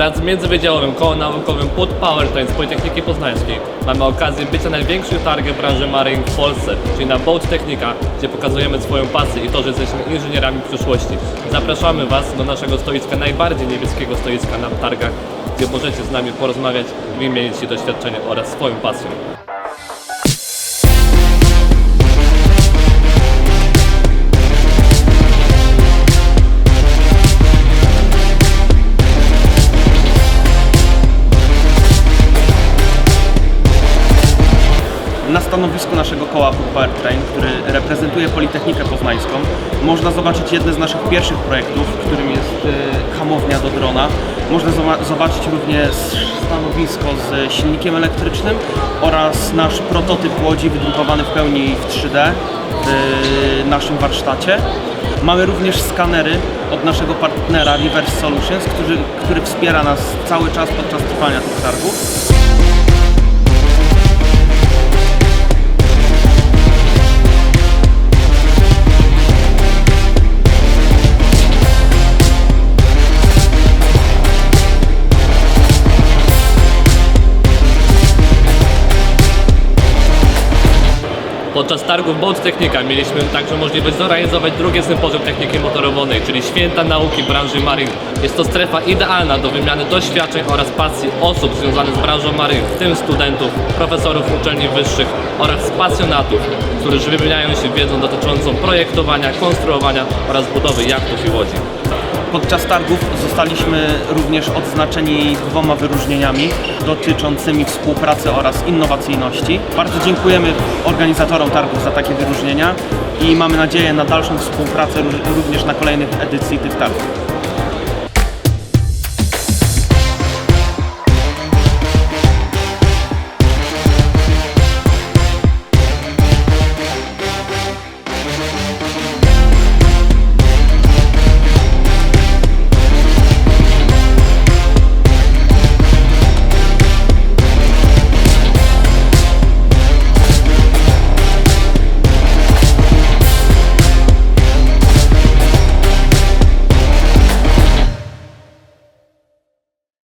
Z Międzywydziałowym Kołem Naukowym PUT Powertrain z Politechniki Poznańskiej mamy okazję bycia największym targiem branży maryning w Polsce, czyli na Boat Technika, gdzie pokazujemy swoją pasję i to, że jesteśmy inżynierami przyszłości. Zapraszamy Was do naszego stoiska, najbardziej niebieskiego stoiska na targach, gdzie możecie z nami porozmawiać wymienić się doświadczeniem oraz swoją pasją. Na stanowisku naszego koła Powertrain, który reprezentuje Politechnikę Poznańską, można zobaczyć jedne z naszych pierwszych projektów, którym jest y, hamownia do drona. Można zobaczyć również stanowisko z silnikiem elektrycznym oraz nasz prototyp łodzi wydrukowany w pełni w 3D w naszym warsztacie. Mamy również skanery od naszego partnera Reverse Solutions, który, który wspiera nas cały czas podczas trwania tych targów. Podczas targów Boat Technika mieliśmy także możliwość zorganizować drugie sympozjum techniki motorowonej, czyli święta nauki branży marine. Jest to strefa idealna do wymiany doświadczeń oraz pasji osób związanych z branżą marine, w tym studentów, profesorów uczelni wyższych oraz pasjonatów, którzy wymieniają się wiedzą dotyczącą projektowania, konstruowania oraz budowy jachtów i łodzi. Podczas targów zostaliśmy również odznaczeni dwoma wyróżnieniami dotyczącymi współpracy oraz innowacyjności. Bardzo dziękujemy organizatorom targów za takie wyróżnienia i mamy nadzieję na dalszą współpracę ró- również na kolejnych edycji tych targów.